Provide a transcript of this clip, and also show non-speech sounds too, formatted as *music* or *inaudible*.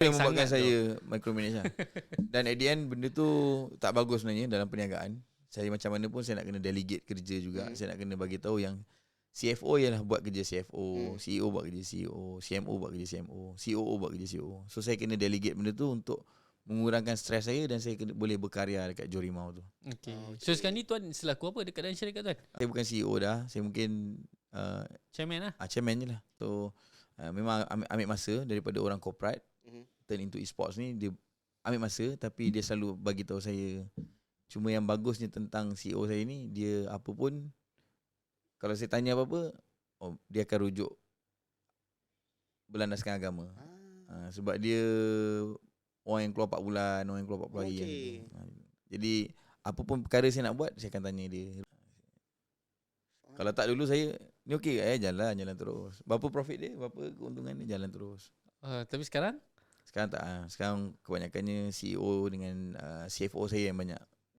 yang membuatkan saya micromanage lah. *laughs* Dan at the end benda tu tak bagus sebenarnya dalam perniagaan. Saya macam mana pun saya nak kena delegate kerja juga. Hmm. Saya nak kena bagi tahu yang CFO ialah buat kerja CFO, Hmm. CEO buat kerja CEO, CMO buat kerja CMO, COO buat kerja COO. So saya kena delegate benda tu untuk mengurangkan stres saya dan saya kena, boleh berkarya dekat Jorimau tu. Okay. Oh, So sekarang ni tuan selaku apa dekat dalam syarikat tuan? Saya bukan CEO dah, saya mungkin uh, Chairman lah. ah, chairman je lah. So uh, memang ambil, ambil masa daripada orang corporate. Turn into e-sports ni dia ambil masa tapi dia selalu bagi tahu saya cuma yang bagusnya tentang CEO saya ni dia apa pun kalau saya tanya apa-apa oh, dia akan rujuk berlandaskan agama. Ah. Uh, sebab dia orang yang keluar 4 bulan, orang yang keluar 40 hari. Okey. yang- ah, Jadi apa pun perkara saya nak buat saya akan tanya dia. Kalau tak dulu saya ni okey eh jalan jalan terus. Berapa profit dia? Berapa keuntungan dia? Jalan terus. Uh, tapi sekarang? Sekarang tak ah. Sekarang kebanyakannya CEO dengan uh, CFO saya yang banyak